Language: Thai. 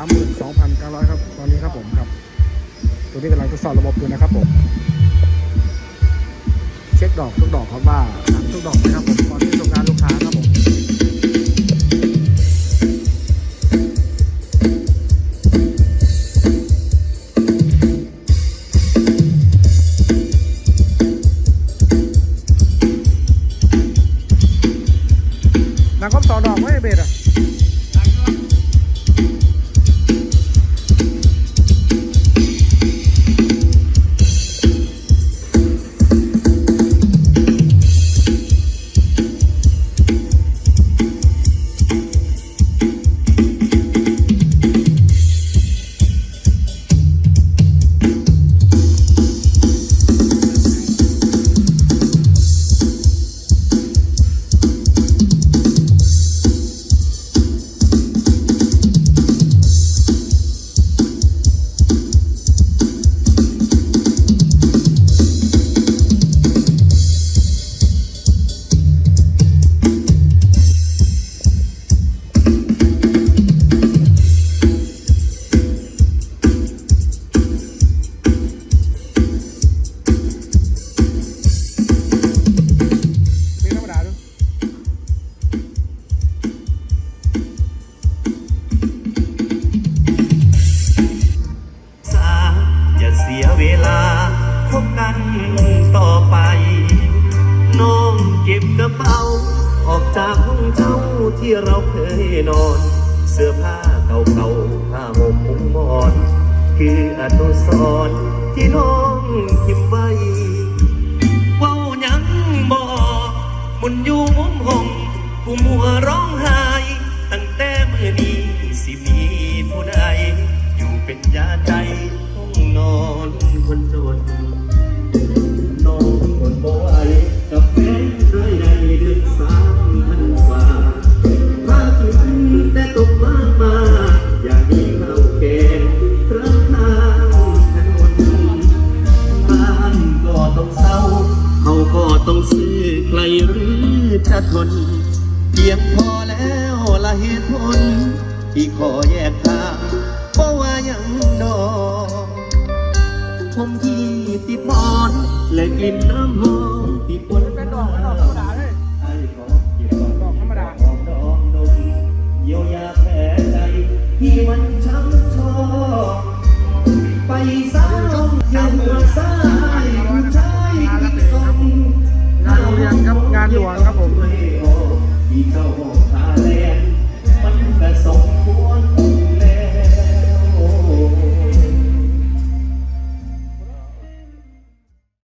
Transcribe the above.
32,900 ครับ ตอนนี้ครับผมครับ ตัวนี้กำลังทดสอบระบบอยู่นะครับผม เช็คดอกทุกดอกครับว่าทุกดอกนะครับผมก่อนที่ส่งงานลูกค้าครับผมนังคบต่อดอกไว้เบรด ต่อไป น้องเก็บกระเป๋า ออกจากห้องเช่าที่เราเคยนอน เสื้อผ้าเก่าๆผ้าห่มมุ้งมอน คืออนุสรณ์ที่น้องทิมไว้เว้ายังบอกมุนอยู่มุมห้องกูมัวร้องไห้ตั้งแต่มื่อนี้สิมีผู้ใดอยู่เป็นยาใจห้องนอนคนจน จะทนเพียงพอแล้วละเหตุผลที่ขอแยกทางเพราะว่ายังดอกผมที่ติดบอนและกลิ่นน้ำหอมที่ปนเป็นดอกเป็นดอก หลวงครับผม